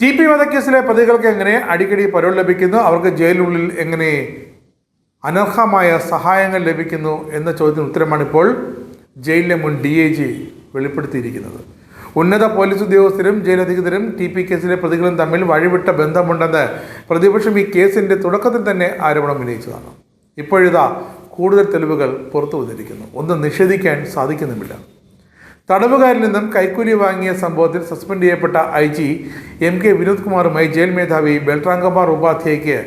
T P വധക്കേസിലെ പ്രതികൾക്ക് എങ്ങനെ അടിക്കടി പരോൾ ലഭിക്കുന്നു? അവർക്ക് ജയിലിനുള്ളിൽ എങ്ങനെ അനർഹമായ സഹായങ്ങൾ ലഭിക്കുന്നു എന്ന ചോദ്യത്തിന് ഉത്തരമാണ് ഇപ്പോൾ ജയിലിലെ മുൻ ഡി ഐ ജി വെളിപ്പെടുത്തിയിരിക്കുന്നത്. ഉന്നത പോലീസ് ഉദ്യോഗസ്ഥരും ജയിലധികൃതരും ടി പി കേസിലെ പ്രതികളും തമ്മിൽ വഴിവിട്ട ബന്ധമുണ്ടെന്ന് പ്രതിപക്ഷം ഈ കേസിന്റെ തുടക്കത്തിൽ തന്നെ ആരോപണം ഉന്നയിച്ചതാണ്. ഇപ്പോഴിതാ കൂടുതൽ തെളിവുകൾ പുറത്തു വന്നിരിക്കുന്നു. ഒന്നും നിഷേധിക്കാൻ സാധിക്കുന്നുമില്ല. തടവുകാരിൽ നിന്നും കൈക്കൂലി വാങ്ങിയ സംഭവത്തിൽ സസ്പെൻഡ് ചെയ്യപ്പെട്ട I G M K Vinod കുമാറുമായി jail മേധാവി ബൽറാംകുമാർ ഉപാധ്യായയ്ക്ക്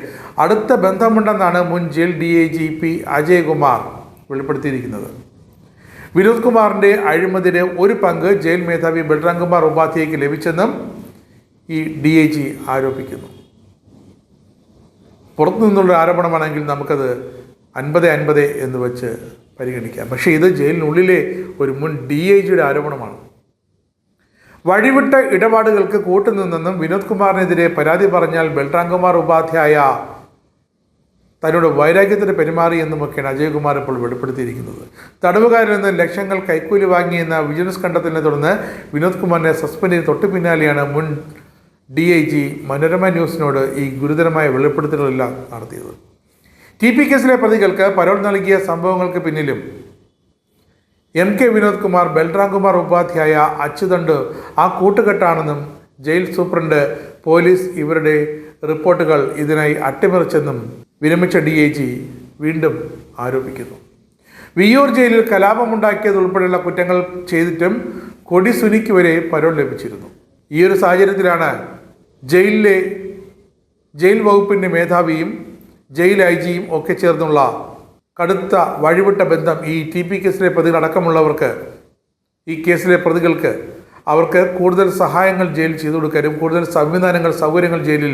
അടുത്ത ബന്ധമുണ്ടെന്നാണ് മുൻ jail D I G P Ajaykumar വെളിപ്പെടുത്തിയിരിക്കുന്നത്. Vinod കുമാറിന്റെ അഴിമതിയുടെ ഒരു പങ്ക് ജയിൽ മേധാവി ബൽറാംകുമാർ ഉപാധ്യായയ്ക്ക് ലഭിച്ചെന്നും ഈ ഡി ഐ ജി ആരോപിക്കുന്നു. പുറത്തു നിന്നുള്ള ആരോപണമാണെങ്കിൽ നമുക്കത് അൻപത് അൻപത് എന്ന് വെച്ച് പരിഗണിക്കാം. പക്ഷേ ഇത് ജയിലിനുള്ളിലെ ഒരു മുൻ ഡി ഐ ജിയുടെ ആരോപണമാണ്. വഴിവിട്ട ഇടപാടുകൾക്ക് കൂട്ടുനിന്നെന്നും വിനോദ് കുമാറിനെതിരെ പരാതി പറഞ്ഞാൽ ബൽറാംകുമാർ ഉപാധ്യായ തന്നോട് വൈരാഗ്യത്തിന് പെരുമാറി എന്നുമൊക്കെയാണ് അജയ്കുമാർ ഇപ്പോൾ വെളിപ്പെടുത്തിയിരിക്കുന്നത്. തടവുകാരിൽ നിന്ന് ലക്ഷങ്ങൾ കൈക്കൂലി വാങ്ങിയെന്ന വിജിലൻസ് കണ്ടെത്തലിനെ തുടർന്ന് വിനോദ് കുമാറിനെ സസ്പെൻഡ് ചെയ്ത് തൊട്ടു പിന്നാലെയാണ് മുൻ ഡി ഐ ജി മനോരമ ന്യൂസിനോട് ഈ ഗുരുതരമായ വെളിപ്പെടുത്തലുകളെല്ലാം നടത്തിയത്. ടി പി കേസിലെ പ്രതികൾക്ക് പരോൾ നൽകിയ സംഭവങ്ങൾക്ക് പിന്നിലും എം കെ വിനോദ് കുമാർ ബൽറാംകുമാർ ഉപാധ്യായ അച്യുതണ്ട് ആ കൂട്ടുകെട്ടാണെന്നും ജയിൽ സൂപ്രണ്ട് പോലീസ് ഇവരുടെ റിപ്പോർട്ടുകൾ ഇതിനായി അട്ടിമറിച്ചെന്നും വിരമിച്ച ഡി ഐ ജി വീണ്ടും ആരോപിക്കുന്നു. വിയ്യൂർ ജയിലിൽ കലാപമുണ്ടാക്കിയതുൾപ്പെടെയുള്ള കുറ്റങ്ങൾ ചെയ്തിട്ടും കൊടി സുനിക്ക് വരെ പരോൾ ലഭിച്ചിരുന്നു. ഈ ഒരു സാഹചര്യത്തിലാണ് ജയിലിലെ ജയിൽ വകുപ്പിന്റെ മേധാവിയും ജയിൽ ഐ ജിയും ഒക്കെ ചേർന്നുള്ള കടുത്ത വഴിവിട്ട ബന്ധം ഈ ടി പി കേസിലെ പ്രതികളടക്കമുള്ളവർക്ക് ഈ കേസിലെ പ്രതികൾക്ക് അവർക്ക് കൂടുതൽ സഹായങ്ങൾ ജയിലിൽ ചെയ്തു കൊടുക്കാനും കൂടുതൽ സംവിധാനങ്ങൾ സൗകര്യങ്ങൾ ജയിലിൽ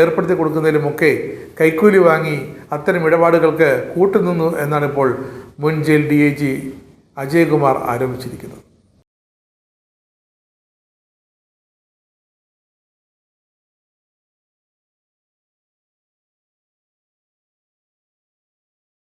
ഏർപ്പെടുത്തി കൊടുക്കുന്നതിലുമൊക്കെ കൈക്കൂലി വാങ്ങി അത്തരം ഇടപാടുകൾക്ക് കൂട്ടുനിന്നു എന്നാണ് ഇപ്പോൾ മുൻ jail D I G Ajaykumar ആരോപിച്ചിരിക്കുന്നത്.